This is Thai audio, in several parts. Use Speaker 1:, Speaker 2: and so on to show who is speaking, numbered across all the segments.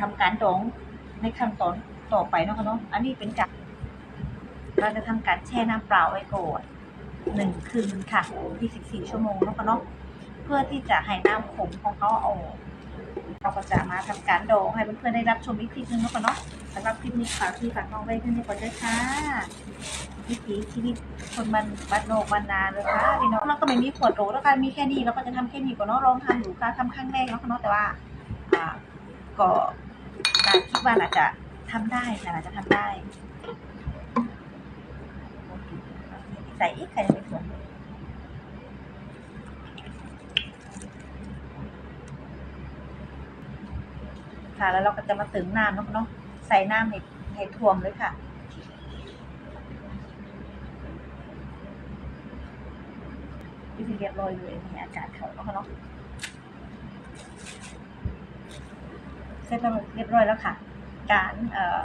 Speaker 1: ทำการดองในขั้นตอนต่อไปเนาะค่ะเนาะอันนี้เป็นการเราจะทำการแช่น้ำเปล่าไว้ก่อนหนึ่งคืนค่ะ24ชั่วโมงเนาะค่ะเนาะเพื่อที่จะให้น้ำขมของเขาออกเราก็จะมาทำการดองให้เพื่อนๆได้รับชมอีกคลิปนึงเนาะค่ะเนาะสำหรับคลิปนี้ฝากที่ฝากน้องไว้ขึ้นในก่อนด้วยค่ะวิถีชีวิตคนมันบ้านโนกบ้านนาเลยค่ะพี่น้องเราก็ไม่มีขวดโหลแล้วกันมีแค่นี้เราก็จะทำแค่นี้ก่อนเนาะลองทำอยู่ค่ะทำครั้งแรกเนาะค่ะเนาะแต่ว่าอ่าก็ ว่าอาจะทำได้ค่ะอาจะทำได้ใส่อีกใครจะไปสวนค่ะแล้วเราก็จะมาตึงน้ำเนาะเนาะใส่น้ำให้ให้ท่วมเลยค่ะที่เรียบร้อยเลยมีอากาศเขาแล้วค่ะเนาะเสร็จแล้วเรียบร้อยแล้วค่ะ การเออ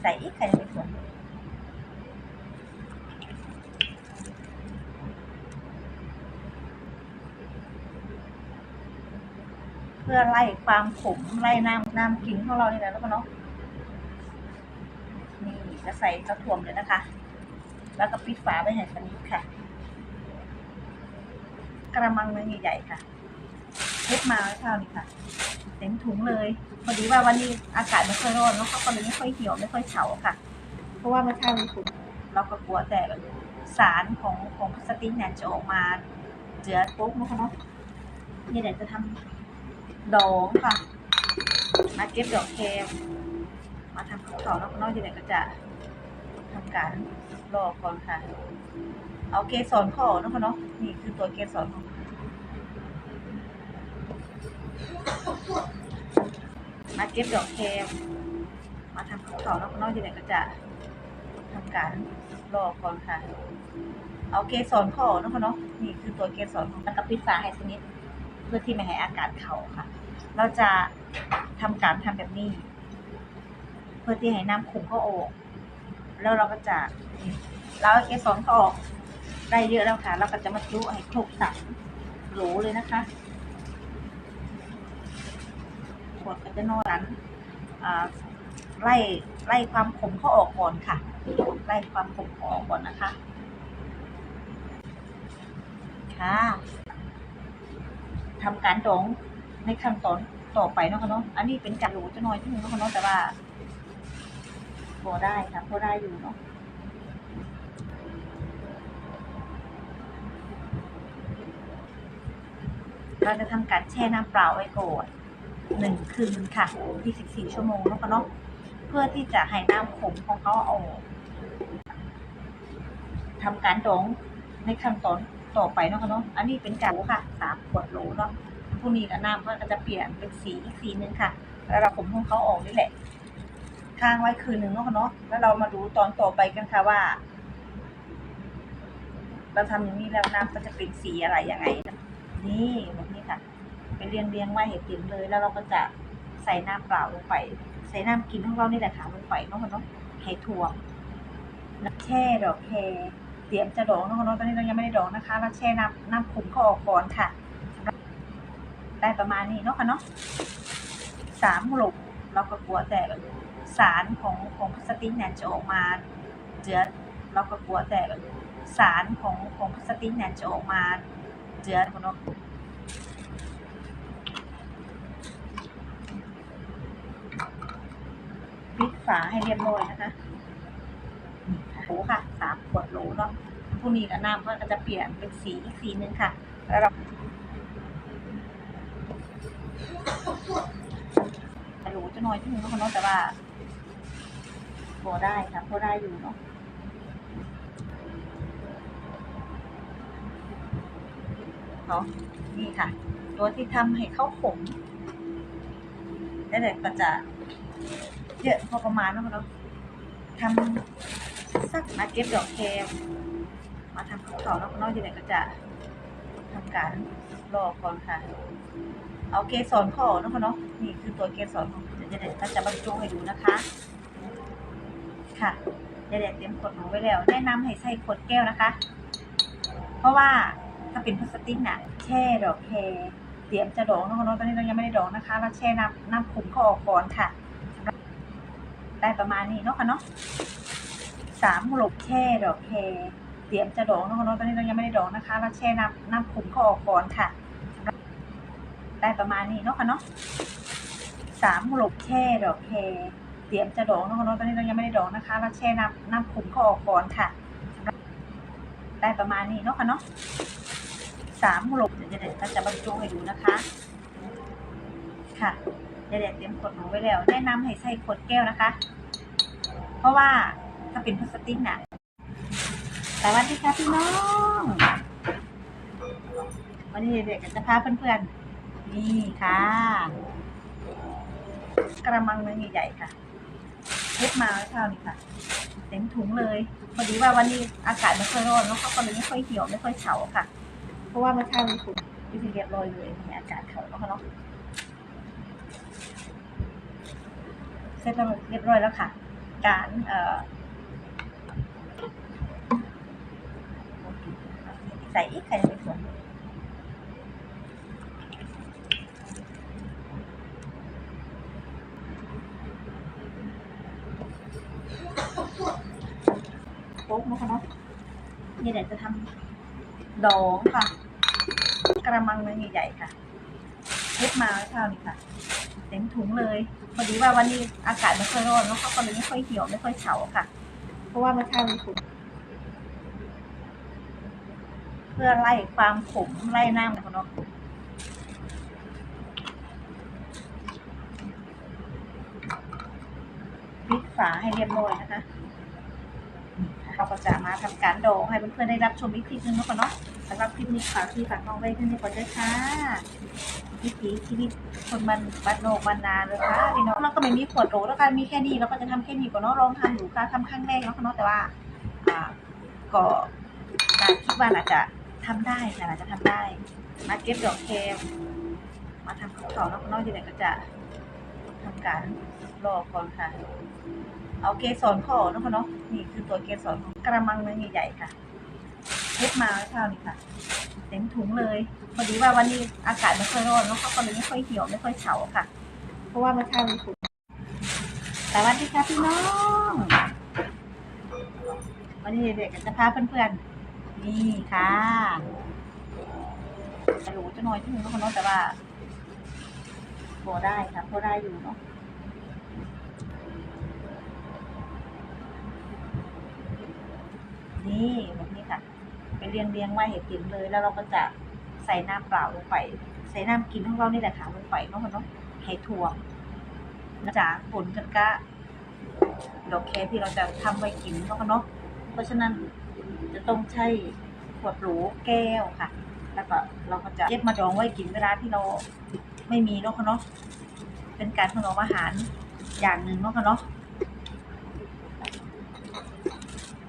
Speaker 1: ใส่อีกใครไปสวนเพื่อไล่ความขมไล่น้ำน้ำกินของเรานี่แหละแล้วก็เนาะนี่จะใส่กระถ่วมเลยนะคะ แล้วก็ปิดฝาไว้ให้สนิทค่ะ กระมังเนื้อใหญ่ๆค่ะ เล็บมาเช้านี้ค่ะ เต็มถุงเลยพอดีว่าวันนี้อากาศไม่ค่อยร้อนแล้วเขาก็เลยไม่ค่อยเหี่ยวไม่ค่อยเฉาค่ะ เพราะว่าเมื่อเช้านี้ถุงเราก็กลัวแต่สารของของพลาสติกเนี่ยจะออกมาเจือปุ๊บนะคะเนาะนี่เดี๋ยวจะทำดองค่ะ มาเก็บดอกแคมมาทำข้าวเขาแล้วนอกจากนั้นก็จะทำการรอก่อนค่ะ เอาเกสรข้อนะค่ะเนาะนี่คือตัวเกสรของ มาเก็บดอกแคมมาทำข้าวเขาแล้วนอกจากนั้นก็จะทำการรอก่อนค่ะ เอาเกสรข้อเนาะคะเนาะนี่คือตัวเกสรของแล้วก็ปิดฝาให้สนิทเพื่อที่ไม่ให้อากาศเข้าค่ะ เราจะทำการทำแบบนี้ เพื่อที่ให้น้ำขุ่นเขาออก แล้วเราก็จะเราเอาเกสรเขาออกได้เยอะแล้วค่ะ เราก็จะมาจุให้ครบสามโหลเลยนะคะ ขวดก็จะนอนนั้นไล่ไล่ความขมเขาออกก่อนค่ะ ไล่ความขมเขาออกก่อนนะคะ ค่ะทำการดองในขั้นตอนต่อไปเนาะค่ะเนาะอันนี้เป็นการรู้จะน้อยที่นึงเนาะค่ะเนาะแต่ว่าพอได้ค่ะพอได้อยู่เนาะเราจะทำการแช่น้ำเปล่าไว้ก่อน หนึ่งคืนค่ะ24ชั่วโมงแล้วก็เนาะเพื่อที่จะให้น้ำขมของเขาออกทำการดองในขั้นตอนต่อไปเนาะค่ะเนาะอันนี้เป็นการค่ะสามขวดโหลเนาะพรุ่งนี้กับน้ำก็จะเปลี่ยนเป็นสีอีกสีหนึ่งค่ะ แล้วเราขมของเขาออกนี่แหละค้างไว้คืนหนึ่งเนาะค่ะเนาะแล้วเรามาดูตอนต่อไปกันค่ะว่า เราทำอย่างนี้แล้วน้ำก็จะเป็นสีอะไรยังไง นี่แบบนี้ค่ะ เป็นเรียงเรียงไว้เห็นติ่มเลย แล้วเราก็จะใส่น้ำเปล่าลงไป ใส่น้ำกินของเรานี่แหละค่ะลงไปเนาะค่ะเนาะให้ถ่วงแล้วแช่ดอกแครเตรียมจะดองเนาะค่ะเนาะตอนนี้เรายังไม่ได้ดองนะคะ เราแช่น้ำน้ำขุ่นเขาออกก่อนค่ะ ได้ประมาณนี้เนาะค่ะเนาะสามหลบเราก็กลัวแต่สารของของพลาสติกเนี่ยจะออกมาเจือเราก็กลัวแต่สารของของพลาสติกเนี่ยจะออกมาเจือคนเนาให้เรียบร้อยนะคะโหค่ะสามขวดโหลเนาะพรุ่งนี้กับน้ำก็จะเปลี่ยนเป็นสีอีกสีหนึ่งค่ะ แล้วเราโหลจะน้อยที่นึงเนาะแต่ว่าพอได้ค่ะพอได้อยู่เนาะเนาะนี่ค่ะ ตัวที่ทำให้เข้าขมแล้วเดี๋ยวก็จะ เยอะพอประมาณเนาะเนาะทำสักมาเก็บดอกแคมมาทำข้าวเขาแล้วก็นอกจากนั้นก็จะทำการรอก่อนค่ะ เอาเกสรข้อเนาะเนาะนี่คือตัวเกสรของเดี๋ยวจะเดี๋ยวจะบรรจุให้ดูนะคะ ค่ะเดี๋ยวเตรียมขวดหนูไว้แล้ว แนะนำให้ใส่ขวดแก้วนะคะ เพราะว่าถ้าเป็นพลาสติกน่ะแช่ดอกแครเตรียมจะดองนะคะเนาะตอนนี้เรายังไม่ได้ดองนะคะ เราแช่น้ำน้ำขุ่นเขาออกก่อนค่ะ ได้ประมาณนี้เนาะค่ะเนาะสามหลบแช่ดอกแครเตรียมจะดองนาะค่ะเนาะตอนนี้เรายังไม่ได้ดองนะคะ เราแช่น้ำน้ำขุ่นเขาออกก่อนค่ะ ได้ประมาณนี้เนาะค่ะเนาะสามหลบแช่ดอกแครเตรียมจะดองนาะค่ะเนาะตอนนี้เรายังไม่ได้ดองนะคะ เราแช่น้ำน้ำขุ่นเขาออกก่อนค่ะ ได้ประมาณนี้เนาะค่ะเนาะสามหลบเดี๋ยวเด็กจะบรรจุให้ดูนะคะ ค่ะเด็กๆเตรียมขวดหนูไว้แล้ว แนะนำให้ใส่ขวดแก้วนะคะ เพราะว่าถ้าเป็นพลาสติกน่ะสวัสดีค่ะพี่น้อง วันนี้เด็กๆก็จะพาเพื่อนๆ นี่ค่ะ กระมังนื้อใหญ่ๆค่ะเล็บมาเช้านี้ค่ะ เต็มถุงเลยพอดีว่าวันนี้อากาศไม่ค่อยร้อนแล้วเขาก็เลยไม่ค่อยเหี่ยวไม่ค่อยเฉาค่ะ เพราะว่าเมื่อเช้ามีถุงที่เรียบร้อยเลยมีอากาศเขาแล้วค่ะเนาะเสร็จแล้วเรียบร้อยแล้วค่ะ การเอ่อใส่อีกใครจะไปสวนโป๊กนะคะเนาะนี่เดี๋ยวจะทำดองค่ะ กระมังนื้อใหญ่ๆค่ะ บมาเช้านี้ค่ะเต็มถุงเลยพอดีว่าวันนี้อากาศไม่ค่อยร้อนแล้วเขาก็เลยไม่ค่อยเหี่ยวไม่ค่อยเฉาค่ะ เพราะว่าเมื่อเช้ามีถุงเพื่อไล่ความขมไล่น้ำของเนาะปิดฝาให้เรียบร้อยนะคะเราก็จะมาทำการดองให้เพื่อนๆได้รับชมอีกคลิปนึงแล้วกันเนาะสำหรับคลิปนี้ฝากที่ฝากน้องไว้ที่นี่ก่อนด้วยค่ะ วิถีชีวิตคนมันบ้านโนกบ้านนาเลยค่ะพี่น้องเราก็ไม่มีขวดโหลแล้วกันมีแค่นี้เราก็จะทำแค่นี้ก่อนเนาะลองทำดูค่ะทำครั้งแรกแล้วค่ะเนาะแต่ว่าอ่าก็การคิดว่าอาจจะทำได้ค่ะอาจจะทำได้ มาเก็บดอกแคมมาทำข้าวเขาแล้วก็นอกจากนั้นก็จะทำการรอก่อนค่ะ เอาเกสรข้อเนาะคะเนาะนี่คือตัวเกสรของกระมังเนื้อใหญ่ๆค่ะเล็บมาเช้านี้ค่ะ เต็มถุงเลยพอดีว่าวันนี้อากาศไม่ค่อยร้อนแล้วเขาก็เลยไม่ค่อยเหี่ยวไม่ค่อยเฉาค่ะ เพราะว่าเมื่อเช้ามีถุงสวัสดีค่ะพี่น้อง วันนี้เด็กๆก็จะพาเพื่อนๆนี่ค่ะจะรู้จะน้อยที่หนึ่งนะคะเนาะแต่ว่าพอได้ค่ะพอได้อยู่เนาะนี่ เรียงเรียงไว้เห็นกินเลย แล้วเราก็จะใส่น้ำเปล่าลงไป ใส่น้ำกินของเรานี่แหละค่ะลงไปเนาะมันเนาะให้ถ่วงนะจ๊ะผลกันก็ดอกแคที่เราจะทำไว้กินเนาะเนาะ เพราะฉะนั้นจะต้องใช้ขวดโหลแก้วค่ะ แล้วก็เราก็จะเก็บมาดองไว้กินเวลาที่เราไม่มีเนาะเนาะ เป็นการถนอมอาหารอย่างหนึ่งเนาะเนาะ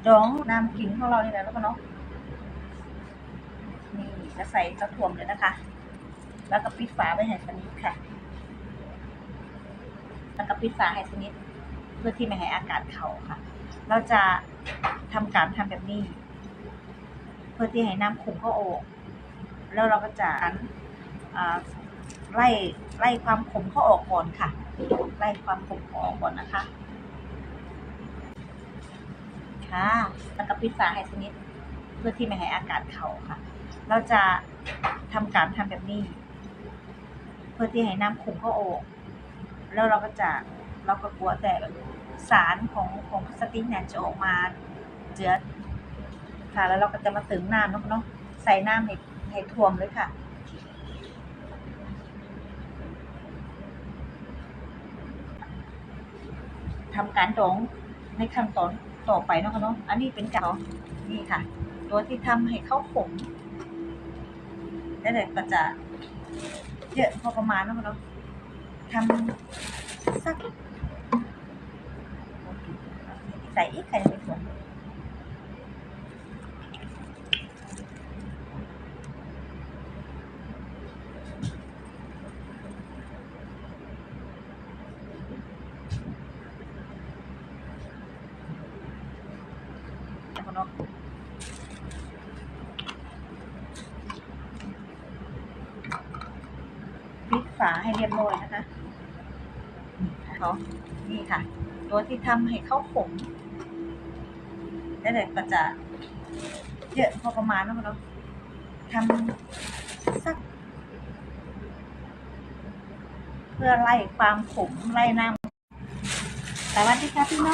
Speaker 1: ดองน้ำกินของเราเนี่ยแหละแล้วก็เนาะ จะใส่กระถ่วมเลยนะคะ แล้วก็ปิดฝาไว้ให้สนิทค่ะ แล้วก็ปิดฝาให้สนิทเพื่อที่ไม่ให้อากาศเข้าค่ะ เราจะทำการทำแบบนี้ เพื่อที่ให้น้ำขุ่นเข้าออก แล้วเราก็จะไล่ไล่ความขมเข้าออกก่อนค่ะ ไล่ความขมออกก่อนนะคะ ค่ะ แล้วก็ปิดฝาให้สนิทเพื่อที่ไม่ให้อากาศเข้าค่ะ เราจะทำการทำแบบนี้ เพื่อที่ให้น้ำขุ่นเข้าออก แล้วเราก็จะเราก็กลัวแต่สารของของพลาสติกเนี่ยจะออกมาเจือค่ะ แล้วเราก็จะมาตึงน้ำเนาะเนาะใส่น้ำให้ให้ท่วมเลยค่ะทำการดองในขั้นตอนต่อไปเนาะคะเนาะ อันนี้เป็นการนี่ค่ะ ตัวที่ทำให้เข้าขม แล้วเด็กก็จะเยอะพอประมาณเนาะคะเนาะทำสักใส่อีกใครจะไปสวนเนาะ ฝาให้เรียบร้อยนะคะเขานี่ค่ะ ตัวที่ทำให้เข้าขมแล้วเดี๋ยก็จะเยอะพอประมาณแล้วเนาะทำสัก เพื่อไล่ความขมไล่น้ำสวัสดีค่ะพี่น้อง